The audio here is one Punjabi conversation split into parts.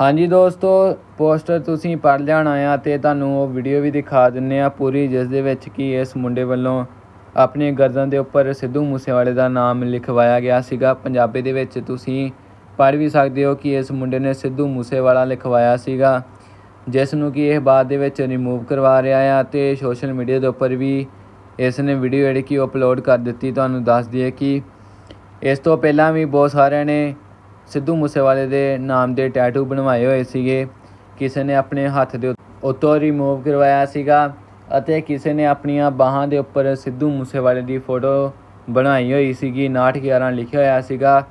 ਹਾਂਜੀ ਦੋਸਤੋ, ਪੋਸਟਰ ਤੁਸੀਂ ਪੜ੍ਹ ਲੈਣ ਆਇਆ ਤੇ ਤੁਹਾਨੂੰ ਉਹ ਵੀਡੀਓ ਵੀ ਦਿਖਾ ਦਿੰਨੇ ਆ ਪੂਰੀ, ਜਿਸ ਦੇ ਵਿੱਚ ਕਿ ਇਸ ਮੁੰਡੇ ਵੱਲੋਂ ਆਪਣੀ ਗਰਦਨ ਦੇ ਉੱਪਰ ਸਿੱਧੂ ਮੂਸੇਵਾਲੇ ਦਾ ਨਾਮ ਲਿਖਵਾਇਆ ਗਿਆ ਸੀਗਾ। ਪੰਜਾਬੀ ਦੇ ਵਿੱਚ ਤੁਸੀਂ ਪੜ੍ਹ ਵੀ ਸਕਦੇ ਹੋ ਕਿ ਇਸ ਮੁੰਡੇ ਨੇ ਸਿੱਧੂ ਮੂਸੇਵਾਲਾ ਲਿਖਵਾਇਆ ਸੀਗਾ, ਜਿਸ ਨੂੰ ਕਿ ਇਹ ਬਾਅਦ ਦੇ ਵਿੱਚ ਰਿਮੂਵ ਕਰਵਾ ਰਿਹਾ ਆ ਤੇ ਸੋਸ਼ਲ ਮੀਡੀਆ ਦੇ ਉੱਪਰ ਵੀ ਇਸ ਨੇ ਵੀਡੀਓ ਜਿਹੜੀ ਕਿ ਅਪਲੋਡ ਕਰ ਦਿੱਤੀ। ਤੁਹਾਨੂੰ ਦੱਸ ਦਈਏ ਕਿ ਇਸ ਤੋਂ ਪਹਿਲਾਂ ਵੀ ਬਹੁਤ ਸਾਰਿਆਂ ਨੇ ਸਿੱਧੂ ਮੂਸੇਵਾਲੇ ਦੇ ਨਾਮ ਦੇ ਟੈਟੂ ਬਣਵਾਏ ਹੋਏ ਸੀਗੇ। ਕਿਸੇ ਨੇ ਆਪਣੇ ਹੱਥ ਦੇ ਉੱਤੋਂ ਰਿਮੂਵ ਕਰਵਾਇਆ ਸੀਗਾ ਅਤੇ ਕਿਸੇ ਨੇ ਆਪਣੀਆਂ ਬਾਹਾਂ ਦੇ ਉੱਪਰ ਸਿੱਧੂ ਮੂਸੇਵਾਲੇ ਦੀ ਫੋਟੋ ਬਣਾਈ ਹੋਈ ਸੀਗੀ। 911 ਲਿਖਿਆ ਹੋਇਆ ਸੀਗਾ।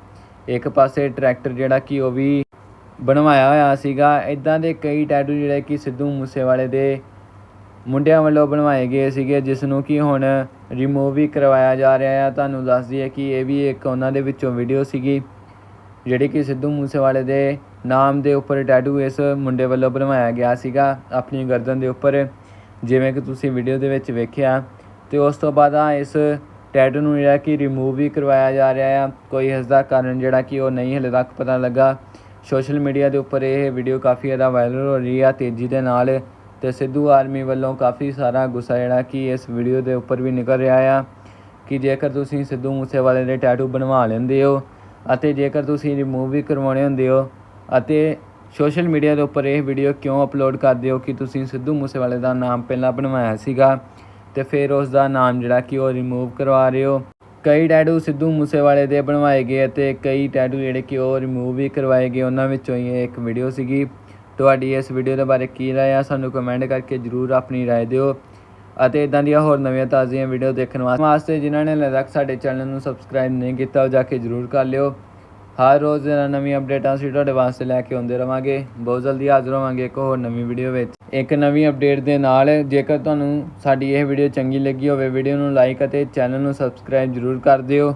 ਇੱਕ ਪਾਸੇ ਟਰੈਕਟਰ ਜਿਹੜਾ ਕਿ ਉਹ ਵੀ ਬਣਵਾਇਆ ਹੋਇਆ ਸੀਗਾ। ਇਦਾਂ ਦੇ ਕਈ ਟੈਟੂ ਜਿਹੜੇ ਕਿ ਸਿੱਧੂ ਮੂਸੇਵਾਲੇ ਦੇ ਮੁੰਡਿਆਂ ਵੱਲੋਂ ਬਣਵਾਏ ਗਏ ਸੀਗੇ ਜਿਸ ਨੂੰ ਕਿ ਹੁਣ ਰਿਮੂਵ ਵੀ ਕਰਵਾਇਆ ਜਾ ਰਿਹਾ ਆ। ਤੁਹਾਨੂੰ ਦੱਸ ਦਈਏ ਕਿ ਇਹ ਵੀ ਇੱਕ ਉਹਨਾਂ ਦੇ ਵਿੱਚੋਂ ਵੀਡੀਓ ਸੀਗੀ। ਜਿਹੜੀ ਕਿ ਸਿੱਧੂ ਮੂਸੇਵਾਲੇ ਦੇ ਨਾਮ ਦੇ ਉੱਪਰ ਟੈਟੂ ਇਸ ਮੁੰਡੇ ਵੱਲੋਂ ਬਣਵਾਇਆ ਗਿਆ ਸੀਗਾ ਆਪਣੀ ਗਰਦਨ ਦੇ ਉੱਪਰ। ਜਿਵੇਂ ਕਿ ਤੁਸੀਂ ਵੀਡੀਓ ਦੇ ਵਿੱਚ ਵੇਖਿਆ, ਤੇ ਉਸ ਤੋਂ ਬਾਅਦ ਆ ਇਸ ਟੈਟੂ ਨੂੰ ਜਿਹੜਾ ਕਿ ਰਿਮੂਵ ਵੀ ਕਰਵਾਇਆ ਜਾ ਰਿਹਾ ਆ। ਕੋਈ ਇਸ ਦਾ ਕਾਰਨ ਜਿਹੜਾ ਕਿ ਉਹ ਨਹੀਂ ਹਲੇ ਤੱਕ ਪਤਾ ਲੱਗਾ। ਸੋਸ਼ਲ ਮੀਡੀਆ ਦੇ ਉੱਪਰ ਇਹ ਵੀਡੀਓ ਕਾਫੀ ਜ਼ਿਆਦਾ ਵਾਇਰਲ ਹੋ ਰਹੀ ਆ, ਤੇਜ਼ੀ ਦੇ ਨਾਲ। ਤੇ ਸਿੱਧੂ ਆਰਮੀ ਵੱਲੋਂ ਕਾਫੀ ਸਾਰਾ ਗੁੱਸਾ ਜਿਹੜਾ ਕਿ ਇਸ ਵੀਡੀਓ ਦੇ ਉੱਪਰ ਵੀ ਨਿਕਲ ਰਿਹਾ ਆ ਕਿ ਜੇਕਰ ਤੁਸੀਂ ਸਿੱਧੂ ਮੂਸੇਵਾਲੇ ਦੇ ਟੈਟੂ ਬਣਵਾ ਲੈਂਦੇ ਹੋ ਅਤੇ ਜੇਕਰ ਤੁਸੀਂ ਰਿਮੂਵ ਵੀ ਕਰਵਾਉਣੇ ਹੁੰਦੇ ਹੋ ਅਤੇ ਸੋਸ਼ਲ ਮੀਡੀਆ ਦੇ ਉੱਪਰ ਇਹ ਵੀਡੀਓ ਕਿਉਂ ਅਪਲੋਡ ਕਰਦੇ ਹੋ ਕਿ ਤੁਸੀਂ ਸਿੱਧੂ ਮੂਸੇਵਾਲੇ ਦਾ ਨਾਮ ਪਹਿਲਾਂ ਬਣਵਾਇਆ ਸੀਗਾ ਤੇ ਫਿਰ ਉਸ ਦਾ ਨਾਮ ਜਿਹੜਾ ਕਿ ਉਹ ਰਿਮੂਵ ਕਰਵਾ ਰਹੇ ਹੋ। ਕਈ ਟੈਟੂ ਸਿੱਧੂ ਮੂਸੇਵਾਲੇ ਦੇ ਬਣਵਾਏ ਗਏ ਅਤੇ ਕਈ ਟੈਟੂ ਜਿਹੜੇ ਕਿ ਉਹ ਰਿਮੂਵ ਵੀ ਕਰਵਾਏ ਗਏ, ਉਹਨਾਂ ਵਿੱਚੋਂ ਹੀ ਇੱਕ ਵੀਡੀਓ ਸੀਗੀ। ਤੁਹਾਡੀ ਇਸ ਵੀਡੀਓ ਦੇ ਬਾਰੇ ਕੀ ਰਾਏ ਆ, ਸਾਨੂੰ ਕਮੈਂਟ ਕਰਕੇ ਜਰੂਰ ਆਪਣੀ ਰਾਏ ਦਿਓ। ਅਤੇ ਇਦਾਂ ਦੀਆਂ ਹੋਰ ਨਵੀਆਂ ਤਾਜ਼ੀਆਂ ਵੀਡੀਓ ਦੇਖਣ ਵਾਸਤੇ ਜਿਨ੍ਹਾਂ ਨੇ ਹਲੇ ਤੱਕ ਸਾਡੇ ਚੈਨਲ ਨੂੰ ਸਬਸਕ੍ਰਾਈਬ ਨਹੀਂ ਕੀਤਾ, ਉਹ ਜਾ ਕੇ ਜਰੂਰ ਕਰ ਲਿਓ। ਹਰ ਰੋਜ਼ ਇਹਨਾਂ ਨਵੀਂ ਅਪਡੇਟਾਂ ਅਸੀਂ ਤੁਹਾਡੇ ਵਾਸਤੇ ਲੈ ਕੇ ਆਉਂਦੇ ਰਵਾਂਗੇ। ਬਹੁਤ ਜਲਦੀ ਹਾਜ਼ਰ ਹੋਵਾਂਗੇ ਇੱਕ ਹੋਰ ਨਵੀਂ ਵੀਡੀਓ ਵਿੱਚ। ਇੱਕ ਨਵੀਂ ਅਪਡੇਟ ਦੇ ਨਾਲ, ਜੇਕਰ ਤੁਹਾਨੂੰ ਸਾਡੀ ਇਹ ਵੀਡੀਓ ਚੰਗੀ ਲੱਗੀ ਹੋਵੇ ਵੀਡੀਓ ਨੂੰ ਲਾਈਕ ਅਤੇ ਚੈਨਲ ਨੂੰ ਸਬਸਕ੍ਰਾਈਬ ਜਰੂਰ ਕਰ ਦਿਓ।